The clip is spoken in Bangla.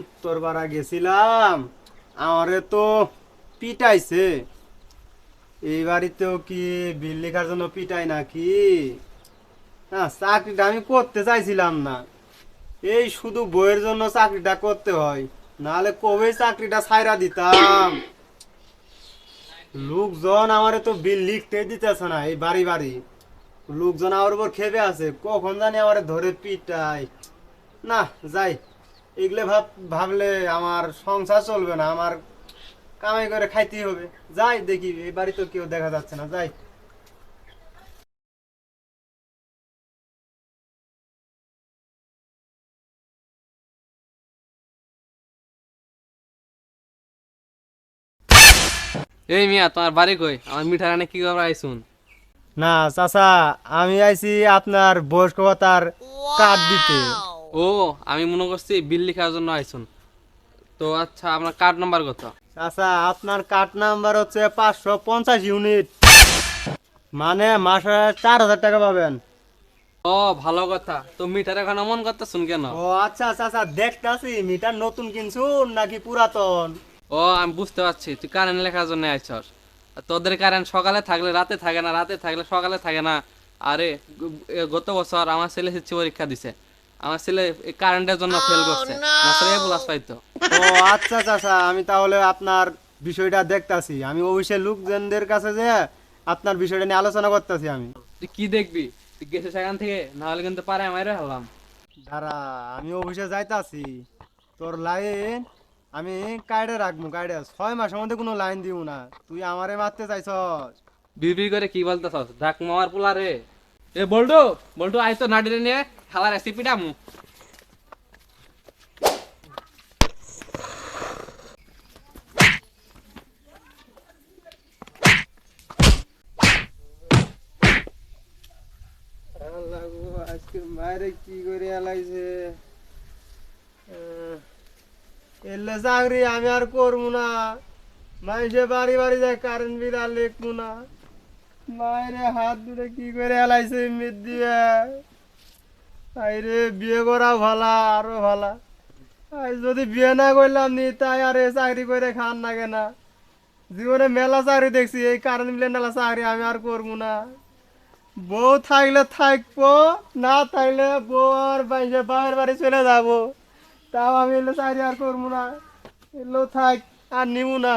উত্তর পাড়া গেছিলাম। আমারে তো পিটাইছে। এই বাড়িতেও কি বিল লেখার জন্য পিটাই নাকি? না, চাকরিটা আমি করতে চাইছিলাম না। এই শুধু বইয়ের জন্য চাকরিটা করতে হয়। নাহলে কবে চাকরিটা ছাইরা দিতাম? লোকজন আমারে তো বিল লিখতে দিতেছে না, এই বাড়ি বাড়ি। লোকজন আমার উপর খেপে আছে। কখন জানি আমারে ধরে পিটাই না, যাই। এগুলো ভাব, ভাবলে আমার সংসার চলবে না। আমার কামাই করে খাইতেই হবে। যাই, দেখি, এই বাড়ি তো কেউ দেখা যাচ্ছে না। যাই। এই মিয়া, তোমার বাড়ি কই? আমার মিঠা রানে কি খবর আইসুন? না চাচা আমি আইছি আপনার বয়স্ক ভাতার কার্ড দিতে। ও আমি মনে করছি বিল লেখার জন্য আইসুন তো আচ্ছা আপনার কার্ড নাম্বার কত? চাচা আপনার কার্ড নাম্বার হচ্ছে পাঁচশো পঞ্চাশ ইউনিট। মানে মাসে চার হাজার টাকা পাবেন। ও ভালো কথা। তো মিটার এখন মন করতেছুন কেন? ও আচ্ছা চাচা দেখতাছি মিটার নতুন কিনছুন নাকি পুরাতন? ও আমি বুঝতে পারছি। তুই কারেন্ট লেখার জন্য আইছস। তোদের কারেন্ট সকালে থাকলে রাতে থাকে না রাতে থাকলে সকালে থাকে না। আরে গত বছর আমার ছেলে হিস্ট্রি পরীক্ষা দিছে। আমার ছেলে কারেন্টের জন্য ফেল করছে। মাস্টার এ প্লাস পাইতো ও আচ্ছা চাচা আমি তাহলে আপনার বিষয়টা দেখতাছি। আমি অফিসের লোকজনদের কাছে যে আপনার বিষয়টা নিয়ে আলোচনা করতেছি আমি। তুই কি দেখবি? তুই গেছিস সেখান থেকে নাহলে কিন্তু পারে আমারে হলাম দাঁড়া আমি অফিসে যাইতাছি। তোর লাইন আমি কাইডে রাখব কাইডে ছয় মাসের মধ্যে কোনো লাইন দিব না। তুই আমারে মারতে চাইছস। বিবি করে কি বলতেছস? ডাক মামার পোলা রে। এ বল্টু বল্টু আই তো নাডিরে নিয়ে খেলার রেসিপিটা মু আজকে মায়েরে কি করে এলাইছে? এলে চাকরি আমি আর করব না। মাইসে বাড়ি বাড়ি যায় কারেন্ট বিল আর লেখবো না। মায়েরে হাত ধরে কি করে এলাইছে মেদ দিয়ে? আইরে, বিয়ে করা ভালা, আরও ভালা। যদি বিয়ে না করলাম নি, তাই আর এ চাকরি করে খান না কেনা? জীবনে মেলা চাকরি দেখছি, এই কারেন্ট বিলের মেলা চাকরি আমি আর করব না। বউ থাকলে থাকব, না থাকলে বউ আর বাইরে বাবার বাড়ি চলে যাব। তাও আমি এলো চাকরি আর করব না। এলো থাক আর নিবো না।